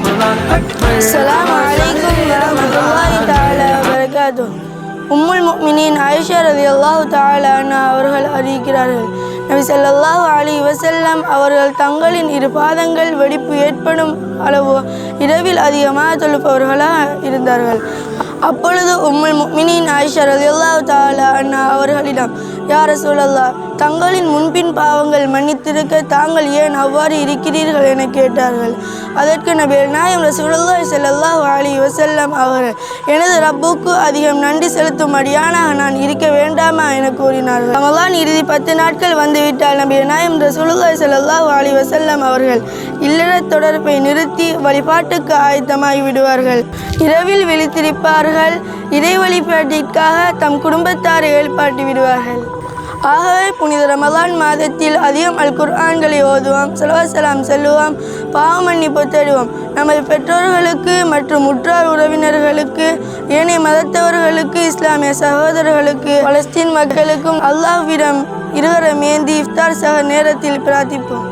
السلام عليكم ورحمة الله تعالى وبركاته உம்முல் முக்மினின் ஆயிஷா ரவி அல்லாஹு தாலானா அவர்கள் அறிவிக்கிறார்கள். நபி சல்லாஹு அலி வசல்லாம் அவர்கள் தங்களின் இரு பாதங்கள் வெடிப்பு ஏற்படும் அளவு இரவில் அதிகமாக தொழுப்பவர்களாக இருந்தார்கள். அப்பொழுது உம்முல் முக்மினின் ஆயிஷா ரவி அல்லாஹு அண்ணா அவர்களிடம் யார சூழல்லா தங்களின் முன்பின் பாவங்கள் மன்னித்திருக்க தாங்கள் ஏன் அவ்வாறு இருக்கிறீர்கள் என கேட்டார்கள். அதற்கு நபி நாயம் ரசூலல்லா செல்லல்லா அலைஹி வசல்லம் அவர்கள் எனது ரப்புக்கு அதிகம் நன்றி செலுத்தும் அடியானாக நான் இருக்க வேண்டாமா? என கூறினார்கள். ரமலான் இறுதி பத்து நாட்கள் வந்துவிட்டால் நபி நாயம் ரசூலுல்லாஹி செல்லல்லா அலைஹி வசல்லம் அவர்கள் இல்லற தொடர்பை நிறுத்தி வழிபாட்டுக்கு ஆயத்தமாகி விடுவார்கள் இரவில் விழித்திருப்பார்கள். இறை வழிபாட்டிற்காக தம் குடும்பத்தாரை ஏற்பாட்டி விடுவார்கள். ஆகவே புனித ரமலான் மாதத்தில் அதிகம் அல் குர்ஆன்களை ஓதுவோம் செலவசலாம் செல்லுவோம் பாவமண்ணி மன்னிப்பு தேடுவோம். நமது பெற்றோர்களுக்கு மற்றும் உற்றார் உறவினர்களுக்கு ஏனைய மதத்தவர்களுக்கு இஸ்லாமிய சகோதரர்களுக்கு பலஸ்தீன் மக்களுக்கும் அல்லாஹ்விடம் இருவரம் ஏந்தி இஃப்தார் சக நேரத்தில் பிரார்த்திப்போம்.